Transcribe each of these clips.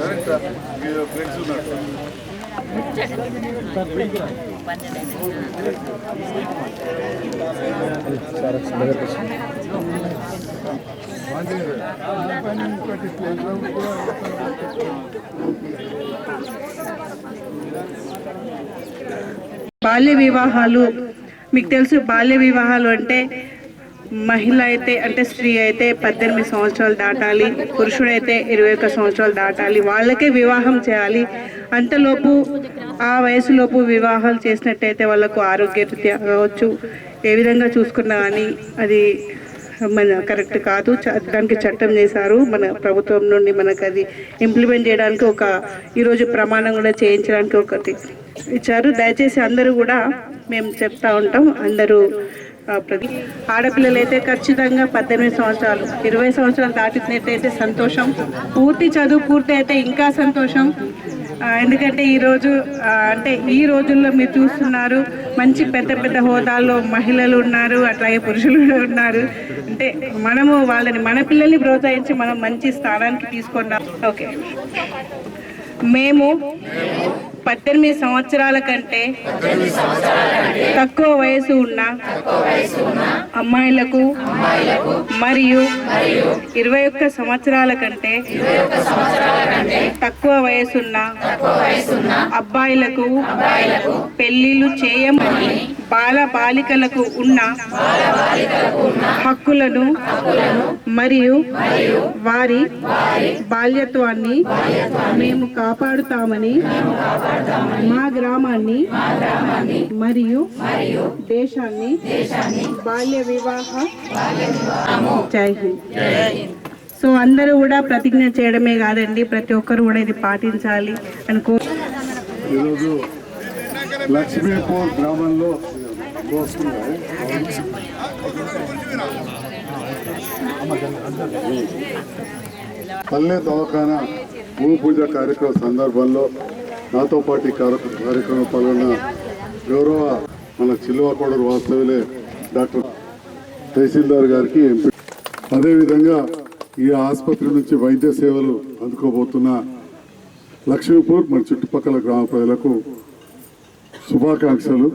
Direct ఈ flex ఉన్నట్టు. బాల్య వివాహాలు మీకు తెలుసు బాల్య వివాహాలు అంటే మహిళ అయితే అంటే స్త్రీ అయితే పద్దెనిమిది సంవత్సరాలు దాటాలి పురుషుడైతే ఇరవై ఒక్క సంవత్సరాలు దాటాలి వాళ్ళకే వివాహం చేయాలి. అంతలోపు ఆ వయసులోపు వివాహాలు చేసినట్టయితే వాళ్ళకు ఆరోగ్యరీత్యా కావచ్చు. ఏ విధంగా చూసుకున్నా కానీ అది మన కరెక్ట్ కాదు. దానికి చట్టం చేశారు. మన ప్రభుత్వం నుండి మనకు అది ఇంప్లిమెంట్ చేయడానికి ఒక ఈరోజు ప్రమాణం కూడా చేయించడానికి ఒకటి ఇచ్చారు. దయచేసి అందరూ కూడా మేము చెప్తా ఉంటాం. అందరూ ప్రతి ఆడపిల్లలు అయితే ఖచ్చితంగా పద్దెనిమిది సంవత్సరాలు ఇరవై సంవత్సరాలు దాటినట్టయితే సంతోషం. పూర్తి చదువు పూర్తి అయితే ఇంకా సంతోషం. ఎందుకంటే ఈరోజు అంటే ఈ రోజుల్లో మీరు చూస్తున్నారు మంచి పెద్ద పెద్ద హోదాల్లో మహిళలు ఉన్నారు అట్లాగే పురుషులు ఉన్నారు. అంటే మనము వాళ్ళని మన పిల్లల్ని ప్రోత్సహించి మనం మంచి స్థానానికి తీసుకున్నాం. ఓకే. మేము పద్దెనిమిది సంవత్సరాల కంటే తక్కువ వయసు ఉన్న అమ్మాయిలకు మరియు ఇరవై ఒక్క సంవత్సరాల కంటే తక్కువ వయసున్న అబ్బాయిలకు పెళ్ళిళ్ళు చేయమని బాల బాలికలకు ఉన్న హక్కులను మరియు వారి బాల్యత్వాన్ని మేము కాపాడుతామని మా గ్రామాన్ని మరియు దేశాన్ని బాల్య వివాహ జై హింద్. సో అందరూ కూడా ప్రతిజ్ఞ చేయడమే కాదండి ప్రతి ఒక్కరు కూడా ఇది పాటించాలి అని కో ఈరోజు లక్ష్మీపూర్ గ్రామంలో పల్లె దవాఖాన భూమి పూజ కార్యక్రమం సందర్భంలో నాతో పాటు కార్య- కార్యక్రమం పాల్గొన్న గౌరవ మన చిల్లువకోడరు వాస్తవ్యులే డాక్టర్ తహసీల్దార్ గారికి అదేవిధంగా ఈ ఆసుపత్రి నుంచి వైద్య సేవలు అందుకోబోతున్న లక్ష్మీపూర్ మన చుట్టుపక్కల గ్రామ ప్రజలకు శుభాకాంక్షలు.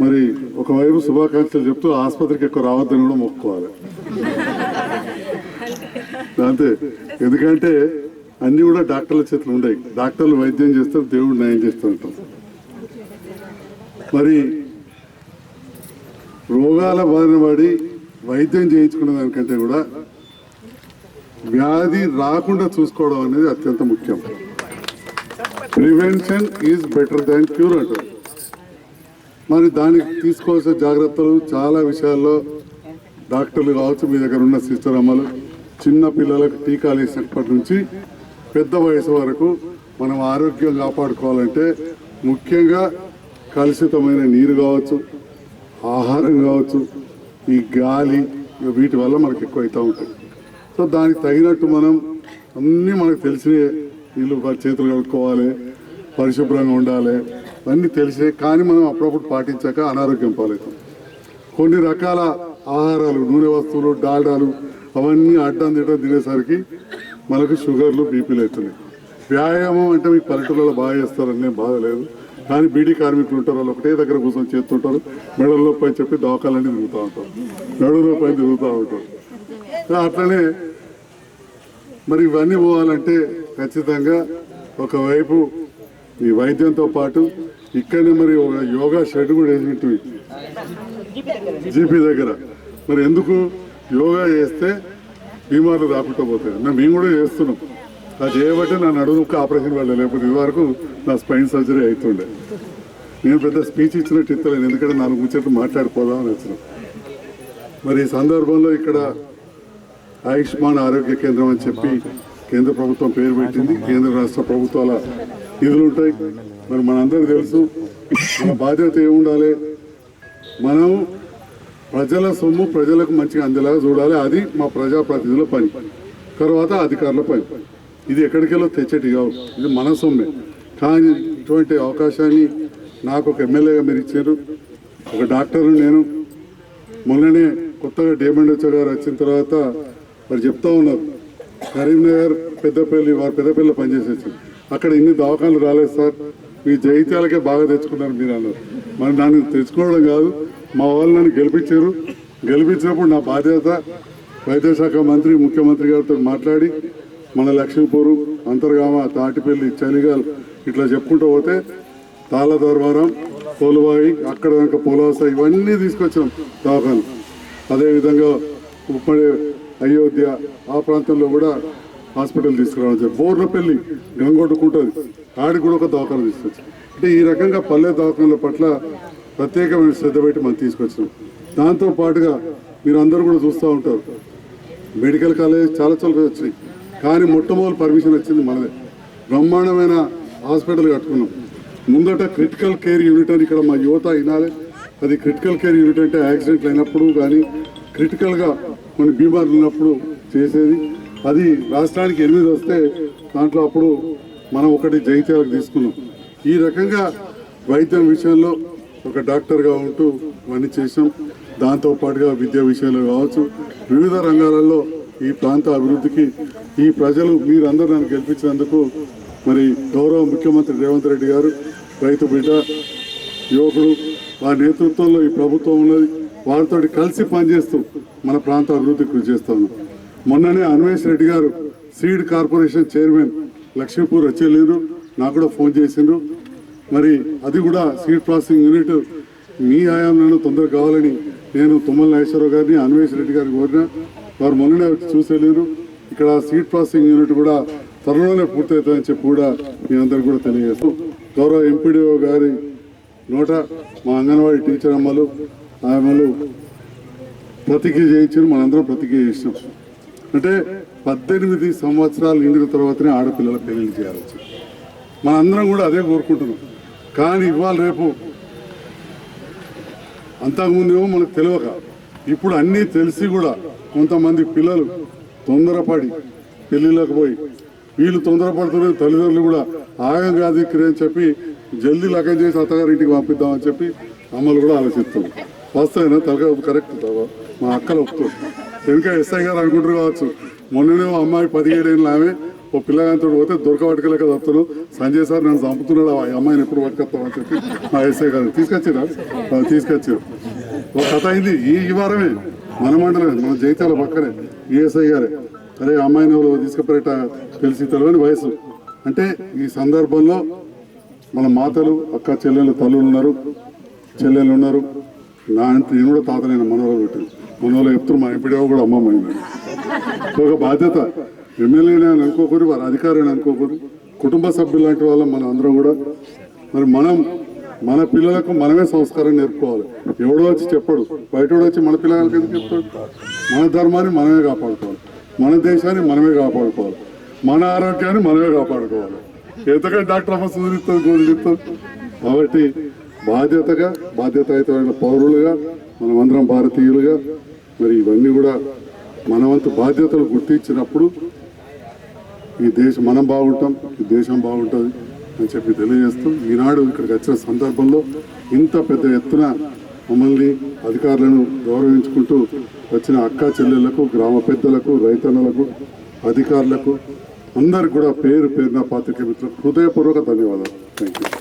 మరి ఒకవైపు శుభాకాంక్షలు చెప్తూ ఆసుపత్రికి ఎక్కువ రావద్దని కూడా మొక్కుకోవాలి. అంతే. ఎందుకంటే అన్నీ కూడా డాక్టర్ల చేతులు ఉన్నాయి డాక్టర్లు వైద్యం చేస్తారు దేవుడు న్యాయం చేస్తూ ఉంటాం మరి రోగాల బారిన పడి వైద్యం చేయించుకునే దానికంటే కూడా వ్యాధి రాకుండా చూసుకోవడం అనేది అత్యంత ముఖ్యం. Prevention is better than cure అంటారు. మరి దానికి తీసుకోవాల్సిన జాగ్రత్తలు చాలా విషయాల్లో డాక్టర్లు కావచ్చు మీ దగ్గర ఉన్న సిస్టర్ అమ్మలు చిన్న పిల్లలకు టీకాలు వేసినప్పటి నుంచి పెద్ద వయసు వరకు మనం ఆరోగ్యం కాపాడుకోవాలంటే ముఖ్యంగా కలుషితమైన నీరు కావచ్చు ఆహారం కావచ్చు ఈ గాలి వీటి వల్ల మనకు ఎక్కువ అవుతూ ఉంటాయి. సో దానికి తగినట్టు మనం అన్నీ మనకు తెలిసినవి నీళ్ళు చేతులు కడుక్కోవాలి పరిశుభ్రంగా ఉండాలి అన్నీ తెలిసే కానీ మనం అప్పుడప్పుడు పాటించాక అనారోగ్యం పాలవుతాం. కొన్ని రకాల ఆహారాలు నూనె వస్తువులు డాల్డాలు అవన్నీ అడ్డం తిట్టడం తినేసరికి మనకు షుగర్లు బీపీలు అవుతున్నాయి వ్యాయామం అంటే మీకు పల్లెటూళ్ళలో బాగా చేస్తారని బాగలేదు కానీ బీడీ కార్మికులు ఉంటారు వాళ్ళు ఒకటే దగ్గర కూర్చొని చేస్తుంటారు. మెడల్లో పై చెప్పి దవాఖాలన్నీ తిరుగుతూ ఉంటారు. మెడలో పైన తిరుగుతూ ఉంటారు. అట్లనే మరి ఇవన్నీ పోవాలంటే ఖచ్చితంగా ఒకవైపు ఈ వైద్యంతో పాటు ఇక్కడనే మరి ఒక యోగా షెడ్ కూడా వేసి జీపీ దగ్గర. మరి ఎందుకు యోగా చేస్తే బీమార్లు రాకుండా పోతాయి? మేము మేము కూడా చేస్తున్నాం. అది చేయబట్టి నా నడుముకు ఆపరేషన్ వాళ్ళు లేకపోతే ఇది వరకు నా స్పైన్ సర్జరీ అవుతుండే. నేను పెద్ద స్పీచ్ ఇచ్చినట్టు ఇస్తలేను ఎందుకంటే నాలుగు ముచ్చట్లు మాట్లాడిపోదామని వచ్చినాం. మరి ఈ సందర్భంలో ఇక్కడ ఆయుష్మాన్ ఆరోగ్య కేంద్రం అని చెప్పి కేంద్ర ప్రభుత్వం పేరు పెట్టింది. కేంద్ర రాష్ట్ర ప్రభుత్వాల నిధులు ఉంటాయి. మరి మనందరికీ తెలుసు మన బాధ్యత ఏముండాలి? మనం ప్రజల సొమ్ము ప్రజలకు మంచిగా అందేలాగా చూడాలి. అది మా ప్రజాప్రతినిధుల పని. తర్వాత అధికారుల పని. ఇది ఎక్కడికెళ్ళో తెచ్చేటి కావు. ఇది మన సొమ్మే. కానీ ఇటువంటి అవకాశాన్ని నాకు ఒక ఎమ్మెల్యేగా మీరు ఇచ్చారు. ఒక డాక్టర్ నేను. మొన్ననే కొత్తగా డిఎంఎండ్హెచ్ఓ గారు వచ్చిన తర్వాత మరి చెప్తా ఉన్నారు. కరీంనగర్ పెద్దపల్లి వారు పెద్దపల్లిలో పనిచేసి వచ్చింది అక్కడ ఇన్ని దవాఖాన్లు రాలేదు సార్. మీ జైత్యాలకే బాగా తెచ్చుకున్నారు మీరు అన్నారు. మరి నన్ను తెచ్చుకోవడం కాదు. మా వాళ్ళు నన్ను గెలిపించారు. గెలిపించినప్పుడు నా బాధ్యత వైద్యశాఖ మంత్రి ముఖ్యమంత్రి గారితో మాట్లాడి మన లక్ష్మీపూరు అంతర్గామ తాటిపల్లి చలిగాల్ ఇట్లా చెప్పుకుంటూ పోతే తాళ దర్బారం పోలువాయి అక్కడ కనుక పోలవాస ఇవన్నీ తీసుకొచ్చాం దవాఖాను అదేవిధంగా ఉప్పడి అయోధ్య ఆ ప్రాంతంలో కూడా హాస్పిటల్ తీసుకురావడం జరిగింది. బోర్లపల్లి గంగొట్టుకుంటుంది ఆడికి కూడా ఒక దవాఖాన తీసుకొచ్చాం. అంటే ఈ రకంగా పల్లె దవాఖానల పట్ల ప్రత్యేకమైన శ్రద్ధ పెట్టి మనం తీసుకొచ్చాం. దాంతో పాటుగా మీరు అందరూ కూడా చూస్తూ ఉంటారు. మెడికల్ కాలేజ్ చాలా చోట్ల వచ్చినాయి. కానీ మొట్టమొదటి పర్మిషన్ వచ్చింది మనదే. బ్రహ్మాండమైన హాస్పిటల్ కట్టుకున్నాం. ముందట క్రిటికల్ కేర్ యూనిట్ అని ఇక్కడ మా యువత వినాలి. అది క్రిటికల్ కేర్ యూనిట్ అంటే యాక్సిడెంట్లు అయినప్పుడు కానీ క్రిటికల్గా కొన్ని బీమార్లు ఉన్నప్పుడు చేసేది. అది రాష్ట్రానికి ఎనిమిది వస్తే దాంట్లో అప్పుడు మనం ఒకటి జైత్యాలకు తీసుకున్నాం. ఈ రకంగా వైద్యం విషయంలో ఒక డాక్టర్గా ఉంటూ ఇవన్నీ చేసాం దాంతో పాటుగా విద్య విషయంలో కావచ్చు. వివిధ రంగాలలో ఈ ప్రాంత అభివృద్ధికి ఈ ప్రజలు మీరందరూ నన్ను గెలిపించినందుకు మరి గౌరవ ముఖ్యమంత్రి రేవంత్ రెడ్డి గారు రైతు బిడ్డ యువకుడు వారి నేతృత్వంలో ఈ ప్రభుత్వం ఉన్నది. వారితో కలిసి పనిచేస్తూ మన ప్రాంత అభివృద్ధి కృషి చేస్తాను మొన్ననే Anvesh Reddy garu seed corporation chairman Lakshmipur వచ్చేలేరు. నాకు కూడా ఫోన్ చేసిండ్రు. మరి అది కూడా సీడ్ ప్రాసెసింగ్ యూనిట్. మీ ఆయాంలో తొందరగా కావాలని నేను తుమ్మల నాగేశ్వరరావు గారిని అన్వేష్ రెడ్డి గారిని కోరిన. వారు మొన్ననే చూసేలేరు. ఇక్కడ సీడ్ ప్రాసెసింగ్ యూనిట్ కూడా త్వరలోనే పూర్తవుతుందని చెప్పి కూడా మీ అందరికి కూడా తెలియజేస్తాం. గౌరవ ఎంపీడీఓ గారి నోట మా అంగన్వాడీ టీచర్ అమ్మలు ఆమెలు ప్రతిజ్ఞ చేయించారు. మనందరం ప్రతిజ్ఞ చేసినాం. అంటే పద్దెనిమిది సంవత్సరాలు నిండిన తర్వాతనే ఆడపిల్లల పెళ్ళి చేయాలి మనందరం కూడా అదే కోరుకుంటున్నాం. కానీ ఇవాళ రేపు అంతకుముందేమో మనకు తెలియక ఇప్పుడు అన్నీ తెలిసి కూడా కొంతమంది పిల్లలు తొందరపడి పెళ్ళిళ్ళకి పోయి వీళ్ళు తొందరపడుతున్న తల్లిదండ్రులు కూడా ఆగం కాదు ఇక్కడ అని చెప్పి జల్దీ లగం చేసి అత్తగారి ఇంటికి పంపిద్దామని చెప్పి అమ్మలు కూడా ఆలోచిస్తాం వస్తాయినా? తలగా కరెక్ట్ మా అక్కలు ఒప్పుతారు ఇంకా ఎస్ఐ గారు అనుకుంటారు కావచ్చు. మొన్ననే ఓ అమ్మాయి ఏళ్ళు ఆమె ఓ పిల్లగాంతో పోతే దొరకబట్టుకలేక వస్తాను సంజయ్ సార్ నన్ను చంపుతున్నాడు ఆ అమ్మాయిని ఎప్పుడు పట్టుకొస్తామని చెప్పి మా ఎస్ఐ గారు తీసుకొచ్చిరా. తీసుకొచ్చారు. ఒక కథ అయింది. ఈ వారమే మన మండలమే మన జైత్యాల పక్కనే ఈఎస్ఐ గారే. అరే అమ్మాయిని ఎవరో తీసుకుపోయేట తెలిసి తెలియని వయసు. అంటే ఈ సందర్భంలో మన మాతలు అక్క చెల్లెలు తల్లులు ఉన్నారు. చెల్లెలు ఉన్నారు. నా నేను కూడా తాతలేను మనవలో పెట్టాను. మన వాళ్ళు చెప్తారు మా ఎంపీడీఓ కూడా అమ్మమ్మ ఒక బాధ్యత. ఎమ్మెల్యేనే అని అనుకోకూడదు వారి అధికారిని అనుకోకూడదు. కుటుంబ సభ్యులు లాంటి వాళ్ళ మన అందరం కూడా. మరి మనం మన పిల్లలకు మనమే సంస్కారం నేర్పుకోవాలి. ఎవడో వచ్చి చెప్పడు బయట వచ్చి మన పిల్లలకి ఎందుకు చెప్తాడు? మన ధర్మాన్ని మనమే కాపాడుకోవాలి. మన దేశాన్ని మనమే కాపాడుకోవాలి. మన ఆరోగ్యాన్ని మనమే కాపాడుకోవాలి. ఎంతకంటే డాక్టర్ అమ్మ సూచిస్తుంది గోదిస్తుంది కాబట్టి బాధ్యతగా బాధ్యతాయుతమైన పౌరులుగా మనమందరం భారతీయులుగా మరి ఇవన్నీ కూడా మన వంతు బాధ్యతలు గుర్తించినప్పుడు ఈ దేశం మనం బాగుంటాం ఈ దేశం బాగుంటుంది అని చెప్పి తెలియజేస్తూ ఈనాడు ఇక్కడికి వచ్చిన సందర్భంలో ఇంత పెద్ద ఎత్తున మమ్మల్ని అధికారులను గౌరవించుకుంటూ వచ్చిన అక్క చెల్లెళ్ళకు గ్రామ పెద్దలకు రైతన్నలకు అధికారులకు అందరికి కూడా పేరు పేరున పాత్రిక మిత్రులకు హృదయపూర్వక ధన్యవాదాలు. Thank you